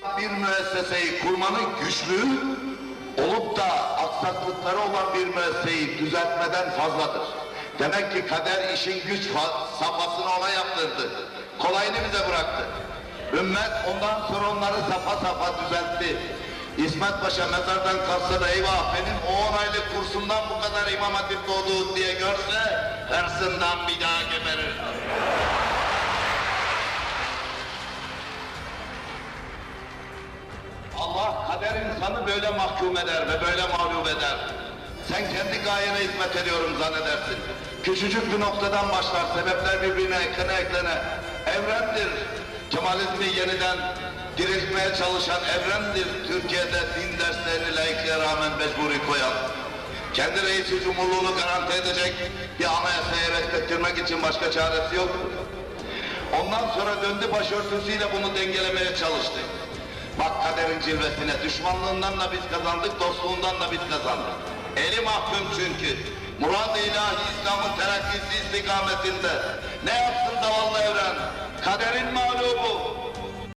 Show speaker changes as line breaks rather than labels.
Bir müesseseyi kurmanın güçlüğü olup da aksaklıkları olan bir müesseseyi düzeltmeden fazladır. Demek ki kader işin güç safhasını ona yaptırdı. Kolayını bize bıraktı. Ümmet ondan sonra onları safa safa düzeltti. İsmet Paşa mezardan kalksa da eyvah benim o on aylık kursumdan bu kadar imam hatip doğdu diye görse hırsından bir daha geberir. Allah kader insanı böyle mahkum eder ve böyle mağlup eder. Sen kendi gayene hizmet ediyorum zannedersin. Küçücük bir noktadan başlar, sebepler birbirine eklene eklene. Evrendir. Kemalizmi yeniden diriltmeye çalışan evrendir. Türkiye'de din derslerini laikliğe rağmen mecburi koyan. Kendi reisi cumhurluğunu garanti edecek bir anayasaya beklettirmek için başka çaresi yok. Ondan sonra döndü başörtüsüyle bunu dengelemeye çalıştı. Kaderin cilvesine, düşmanlığından da biz kazandık, dostluğundan da biz kazandık. Eli mahkum çünkü. Murad-ı ilahi İslam'ın terakkisi istikametinde. Ne yapsın zavallı evren?